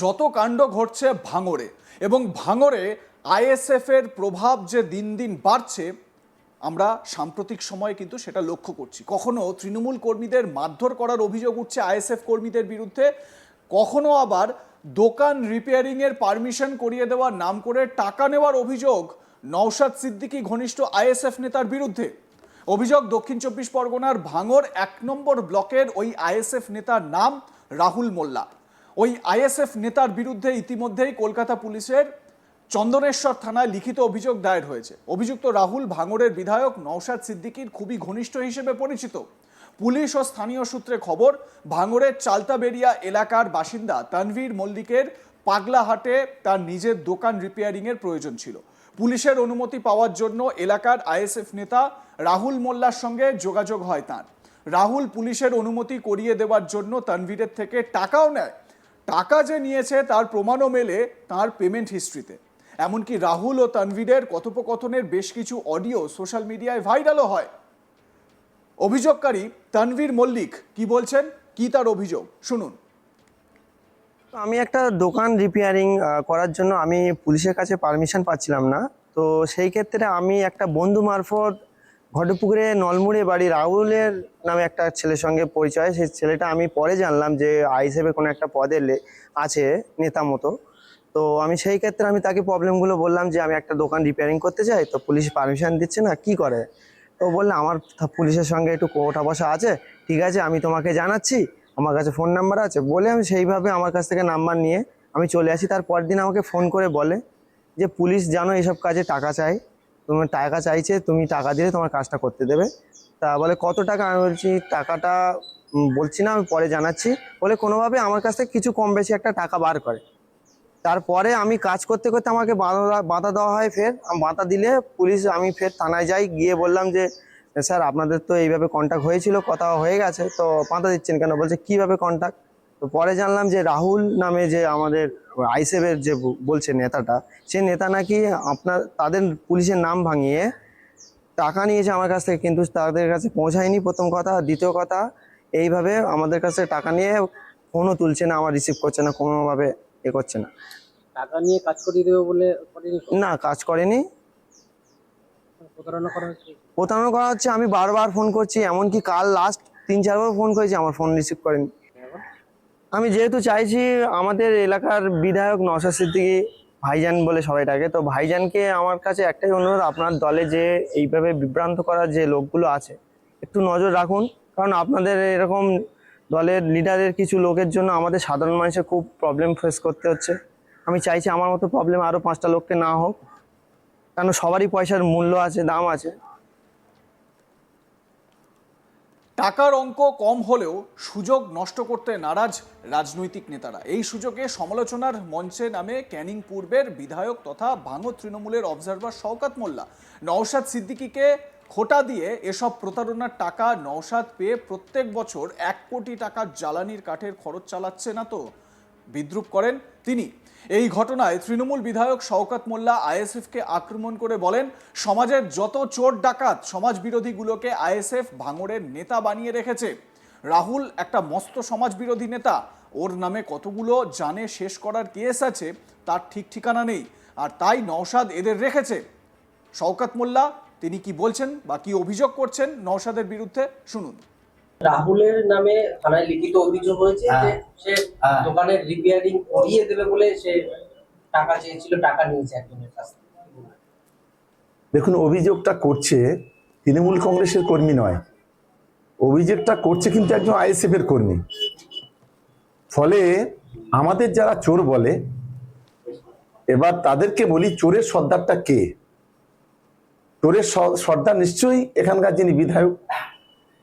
যত কাণ্ড ঘটছে ভাঙরে এবং ভাঙরে আইএসএফ এর প্রভাব যে দিন দিন বাড়ছে, আমরা সাম্প্রতিক সময়ে কিন্তু সেটা লক্ষ্য করছি। কখনো তৃণমূল কর্মীদের মারধর করার অভিযোগ উঠছে আইএসএফ কর্মীদের বিরুদ্ধে, কখনো আবার দোকান রিপেয়ারিং এর পারমিশন করিয়ে দেওয়ার নাম করে টাকা নেওয়ার অভিযোগ নওশাদ সিদ্দিকি ঘনিষ্ঠ আইএসএফ নেতার বিরুদ্ধে। অভিযোগ দক্ষিণ চব্বিশ পরগনার ভাঙর এক নম্বর ব্লকের ওই আইএসএফ নেতার নাম রাহুল মোল্লা। ওই আইএসএফ নেতার বিরুদ্ধে ইতিমধ্যেই কলকাতা পুলিশের চন্দনেশ্বর থানায় লিখিত অভিযোগ দায়ের হয়েছে। অভিযুক্ত রাহুল ভাঙড়ের বিধায়ক নওশাদ সিদ্দিকীর খুবই ঘনিষ্ঠ হিসেবে পরিচিত। পুলিশ ও স্থানীয় সূত্রে খবর, ভাঙড়ের চালতাবেরিয়া এলাকার বাসিন্দা তানভীর মল্লিকের পাগলাহাটে তার নিজের দোকান রিপেয়ারিংয়ের প্রয়োজন ছিল। পুলিশের অনুমতি পাওয়ার জন্য এলাকার আইএসএফ নেতা রাহুল মোল্লার সঙ্গে যোগাযোগ হয় তার। রাহুল পুলিশের অনুমতি করিয়ে দেওয়ার জন্য তানভীরের থেকে টাকাও নেয়। টাকা যে নিয়েছে, তার প্রমাণও মেলে তার পেমেন্ট হিস্ট্রিতে এমনকি রাহুল ও তানভীরের কথোপকথনের বেশ কিছু অডিও সোশ্যাল মিডিয়ায় ভাইরালও হয়। অভিযোগকারী তানভীর মল্লিক কি বলছেন? কি তার অভিযোগ? শুনুন। আমি একটা দোকান রিপেয়ারিং করার জন্য আমি পুলিশের কাছে পারমিশন পাচ্ছিলাম না। তো সেই ক্ষেত্রে আমি একটা বন্ধু মারফত ঘটপুকুরে নলমুড়ে বাড়ি রাহুলের নামে একটা ছেলের সঙ্গে পরিচয়। সেই ছেলেটা আমি পরে জানলাম যে আই হিসেবে কোনো একটা পদে আছে নেতা মতো। তো আমি সেই ক্ষেত্রে আমি তাকে প্রবলেমগুলো বললাম যে আমি একটা দোকান রিপেয়ারিং করতে চাই, তো পুলিশ পারমিশন দিচ্ছে না, কি করে? তো বললে আমার পুলিশের সঙ্গে একটু কোটা বসা আছে, ঠিক আছে, আমি তোমাকে জানাচ্ছি, আমার কাছে ফোন নাম্বার আছে। বলে আমি সেইভাবে আমার কাছ থেকে নাম্বার নিয়ে আমি চলে আসি। তার দিন আমাকে ফোন করে বলে যে, পুলিশ জানো এইসব কাজে টাকা চাই। তোমার টাকা চাইছে, তুমি টাকা দিলে তোমার কাজটা করতে দেবে। তা বলে, কত টাকা? আমি বলছি, টাকাটা বলছি না, আমি পরে জানাচ্ছি। বলে, কোনোভাবে আমার কাছ থেকে কিছু কম বেশি একটা টাকা বার করে। তারপরে আমি কাজ করতে করতে আমাকে বাধা বাধা দেওয়া হয় ফের। বাধা দিলে পুলিশ, আমি ফের থানায় যাই, গিয়ে বললাম যে, স্যার, আপনাদের তো এইভাবে কন্ট্যাক্ট হয়েছিল কথা হয়ে গেছে, তো বাধা দিচ্ছেন কেন? বলছে, কীভাবে কন্ট্যাক্ট তো পরে জানলাম যে রাহুল নামে যে আমাদের আইসেফের যে বলছে নেতাটা সে নেতা নাকি আপনার তাদের পুলিশের নাম ভাঙিয়ে টাকা নিয়েছে আমার কাছ থেকে কিন্তু তাদের কাছে পৌঁছায়নি প্রথম কথা। দ্বিতীয় কথা এইভাবে আমাদের কাছে টাকা নিয়ে ফোনও তুলছে না আমার রিসিভ করছে না কোনোভাবে এ করছে না। টাকা নিয়ে কাজ করিয়ে দেবে বলে না কাজ করেনি। প্রতারণা করা হচ্ছে? প্রতারণা করা হচ্ছে আমি বারবার ফোন করছি এমনকি কাল লাস্ট তিন চারবার ফোন করেছি আমার ফোন রিসিভ করেনি। আমি যেহেতু চাইছি আমাদের এলাকার বিধায়ক নওশাদ সিদ্দিকী ভাইজান বলে সবাই ডাকে, তো ভাইজানকে আমার কাছে একটাই অনুরোধ, আপনার দলে যে এইভাবে বিভ্রান্ত করার যে লোকগুলো আছে, একটু নজর রাখুন। কারণ আপনাদের এরকম দলের লিডারের কিছু লোকের জন্য আমাদের সাধারণ মানুষের খুব প্রবলেম ফেস করতে হচ্ছে। আমি চাইছি আমার মতো প্রবলেম আরও পাঁচটা লোককে না হোক, কেন সবারই পয়সার মূল্য আছে, দাম আছে। টাকার অঙ্ক কম হলেও সুযোগ নষ্ট করতে নারাজ রাজনৈতিক নেতারা। এই সুযোগে সমালোচনার মঞ্চে নামে ক্যানিং পূর্বের বিধায়ক তথা ভাঙো তৃণমূলের অবজারভার শওকাত মোল্লা। নওশাদ সিদ্দিকিকে খোটা দিয়ে এসব প্রতারণার টাকা নওশাদ পেয়ে প্রত্যেক বছর এক কোটি টাকা জ্বালানির কাঠের খরচ চালাচ্ছে না তো। বিদ্রুপ করেন তিনি। এই ঘটনায় তৃণমূল বিধায়ক শওকাত মোল্লা আইএসএফকে আক্রমণ করে বলেন, সমাজের যত চোর ডাকাত সমাজ বিরোধীগুলোকে আইএসএফ ভাঙড়ের নেতা বানিয়ে রেখেছে। রাহুল একটা মস্ত সমাজ বিরোধী নেতা। ওর নামে কতগুলো জানে শেষ করার কেস আছে, তার ঠিক ঠিকানা নেই। আর তাই নওশাদ এদের রেখেছে। শওকাত মোল্লা, তিনি কি বলছেন বা কি অভিযোগ করছেন নওশাদের বিরুদ্ধে, শুনুন। রাহুলের নামে থানায় লিখিত অভিযোগ হয়েছে যে সে হ্যাঁ। দোকানের রিপেয়ারিং করিয়ে দেবে বলে সে টাকা চেয়েছিল টাকা নিয়েছে একজনের কাছ থেকে। দেখুন অভিযোগটা করছে তৃণমূল কংগ্রেসের কর্মী নয়। অভিযোগটা করছে কিন্তু একজন আইএসএফ এর কর্মী। ফলে আমাদের যারা চোর বলে এবার তাদেরকে বলি চোরের সর্দারটা কে? চোরের সর্দার নিশ্চয়ই এখানকার যিনি বিধায়ক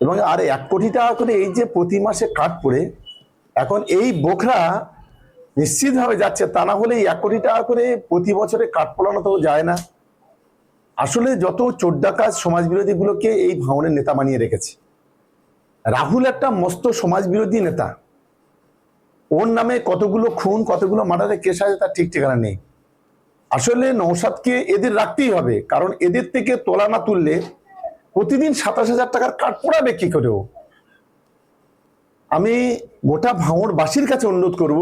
এবং আর এক কোটি টাকা করে এই যে প্রতি মাসে কাট পড়ে, এখন এই বোখরা নিশ্চিতভাবে যাচ্ছে, তা না হলে এক কোটি টাকা করে প্রতি বছরে কাট পড়ানো তো যায় না। আসলে যত চোর কাজ সমাজ বিরোধীগুলোকে এই ভাঙনের নেতা বানিয়ে রেখেছে। রাহুল একটা মস্ত সমাজ বিরোধী নেতা। ওর নামে কতগুলো খুন, কতগুলো মার্ডারের কেস আছে তার ঠিক ঠিকানা নেই। আসলে নৌসাদকে এদের রাখতেই হবে, কারণ এদের থেকে তোলা না তুললে প্রতিদিন সাতাশ হাজার টাকার কাঠ পড়াবে কি করে আমি গোটা ভাঙড়বাসীর কাছে অনুরোধ করব,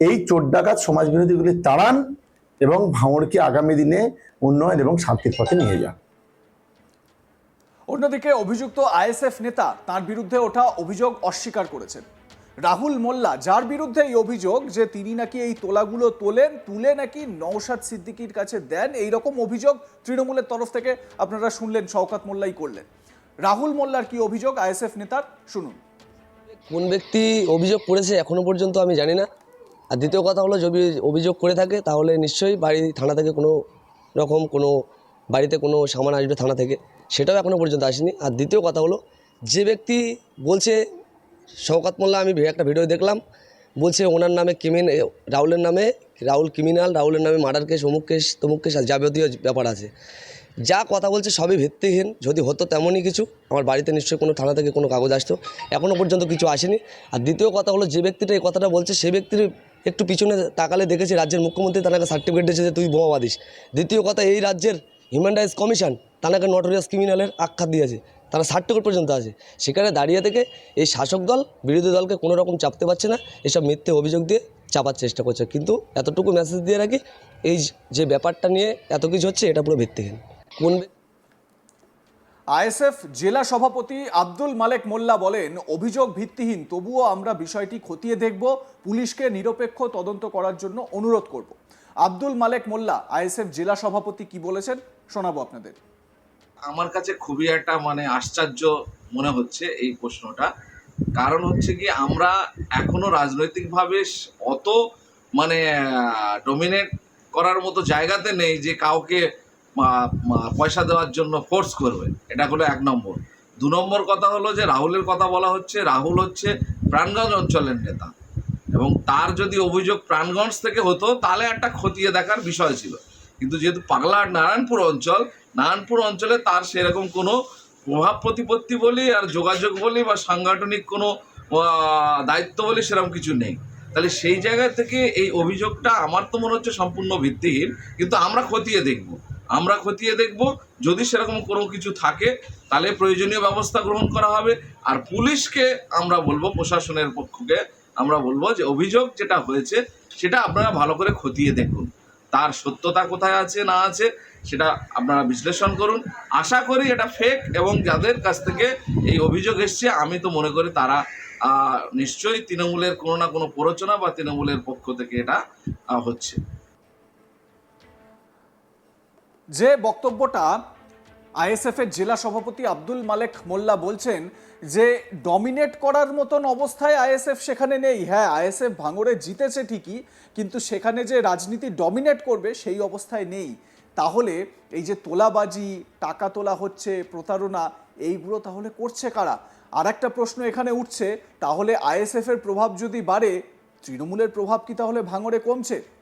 এই চোর ডাকাত সমাজ বিরোধীগুলি তাড়ান এবং ভাঙড়কে আগামী দিনে উন্নয়ন এবং শান্তির পথে নিয়ে যান। অন্যদিকে অভিযুক্ত আইএসএফ নেতা তার বিরুদ্ধে ওঠা অভিযোগ অস্বীকার করেছেন। রাহুল মোল্লা, যার বিরুদ্ধে এই অভিযোগ যে তিনি নাকি এই তোলাগুলো তোলেন, তুলে নাকি নওশাদ সিদ্দিকির কাছে দেন এই রকম অভিযোগ তৃণমূলের তরফ থেকে আপনারা শুনলেন, শওকাত মোল্লাই করলেন। রাহুল মোল্লার কি অভিযোগ? আইএসএফ নেতার, শুনুন। কোন ব্যক্তি অভিযোগ করেছে এখনও পর্যন্ত আমি জানি না। আর দ্বিতীয় কথা হলো, যদি অভিযোগ করে থাকে, তাহলে নিশ্চয়ই বাড়ি, থানা থেকে কোনো রকম কোনো বাড়িতে কোনো সামান আসবে থানা থেকে। সেটাও এখনও পর্যন্ত আসেনি। আর দ্বিতীয় কথা হলো, যে ব্যক্তি বলছে শওকাত মোল্লা, আমি একটা ভিডিও দেখলাম। বলছে, ওনার নামে কিমিন রাহুলের নামে রাহুল ক্রিমিনাল, রাহুলের নামে মার্ডার কেস, অমুক কেস, তমুক কেস যাবতীয় ব্যাপার আছে। যা কথা বলছে সবই ভিত্তিহীন। যদি হতো তেমনই কিছু। আমার বাড়িতে নিশ্চয়ই কোনো থানা থেকে কোনো কাগজ আসতো। এখনও পর্যন্ত কিছু আসেনি। আর দ্বিতীয় কথা হলো, যে ব্যক্তিটা এই কথাটা বলছে সেই ব্যক্তির একটু পিছনে তাকালে দেখেছি, রাজ্যের মুখ্যমন্ত্রী তাকে সার্টিফিকেট দিয়েছে যে তুই বোমাবাদিস দ্বিতীয় কথা, এই রাজ্যের হিউম্যান রাইটস কমিশন তাকে নটোরিয়াস ক্রিমিনালের আখ্যা দিয়েছে। তারা সার্টিফিকেট পর্যন্ত আছে। সেখানে দাঁড়িয়ে থেকে এই শাসক দল, বিরোধী দলকে কোনো রকম চাপতে পারছে না, এসব মিথ্যে অভিযোগ দিয়ে চাপার চেষ্টা করছে। কিন্তু এতটুকু মেসেজ দিয়ে রাখি, এই যে ব্যাপারটা নিয়ে এত কিছু হচ্ছে, এটা পুরো ভিত্তিহীন। কোন আইএসএফ জেলা সভাপতি আব্দুল মালেক মোল্লা বলেন, অভিযোগ ভিত্তিহীন, তবুও আমরা বিষয়টি খতিয়ে দেখব, পুলিশকে নিরপেক্ষ তদন্ত করার জন্য অনুরোধ করব। আব্দুল মালেক মোল্লা, আইএসএফ জেলা সভাপতি কি বলেছেন, শোনাবো আপনাদের। আমার কাছে খুবই একটা মানে আশ্চর্য মনে হচ্ছে এই প্রশ্নটা। কারণ হচ্ছে কি, আমরা এখনও রাজনৈতিকভাবে অত মানে ডমিনেট করার মতো জায়গাতে নেই যে কাউকে পয়সা দেওয়ার জন্য ফোর্স করবে। এটা হলো এক নম্বর। দু নম্বর কথা হলো যে, রাহুলের কথা বলা হচ্ছে, রাহুল হচ্ছে প্রাণগঞ্জ অঞ্চলের নেতা। এবং তার যদি অভিযোগ প্রাণগঞ্জ থেকে হতো, তাহলে একটা খতিয়ে দেখার বিষয় ছিল। কিন্তু যেহেতু পাগলার নারায়ণপুর অঞ্চল, নারায়ণপুর অঞ্চলে তার সেরকম কোনো প্রভাব প্রতিপত্তি বলি আর যোগাযোগ বলি বা সাংগঠনিক কোনো দায়িত্ব বলি সেরকম কিছু নেই। তাহলে সেই জায়গা থেকে এই অভিযোগটা আমার তো মনে হচ্ছে সম্পূর্ণ ভিত্তিহীন, কিন্তু আমরা খতিয়ে দেখব। আমরা খতিয়ে দেখব, যদি সেরকম কোনো কিছু থাকে, তাহলে প্রয়োজনীয় ব্যবস্থা গ্রহণ করা হবে। আর পুলিশকে আমরা বলব, প্রশাসনের পক্ষকে আমরা বলব যে অভিযোগ যেটা হয়েছে, সেটা আপনারা ভালো করে খতিয়ে দেখুন। তার সত্যতা কোথায় আছে, না আছে, সেটা আপনারা বিশ্লেষণ করুন। আশা করি এটা ফেক এবং যাদের কাছ থেকে এই অভিযোগ এসছে, আমি তো মনে করি তারা নিশ্চয়ই তৃণমূলের কোনো না কোনো প্ররোচনা বা তৃণমূলের পক্ষ থেকে এটা হচ্ছে। যে বক্তব্যটা আইএসএফ এর জেলা সভাপতি আব্দুল মালেক মোল্লা বলছেন যে ডমিনেট করার মতন অবস্থায় আইএসএফ সেখানে নেই। হ্যাঁ আইএসএফ ভাঙড়ে জিতেছে ঠিকই, কিন্তু সেখানে যে রাজনীতি ডমিনেট করবে সেই অবস্থায় নেই। তাহলে এই যে তোলাবাজি, টাকা তোলা হচ্ছে, প্রতারণা, এইগুলো তাহলে করছে কারা? আর একটা প্রশ্ন এখানে উঠছে, তাহলে আইএসএফ এর প্রভাব যদি বাড়ে, তৃণমূলের প্রভাব কি তাহলে ভাঙড়ে কমছে?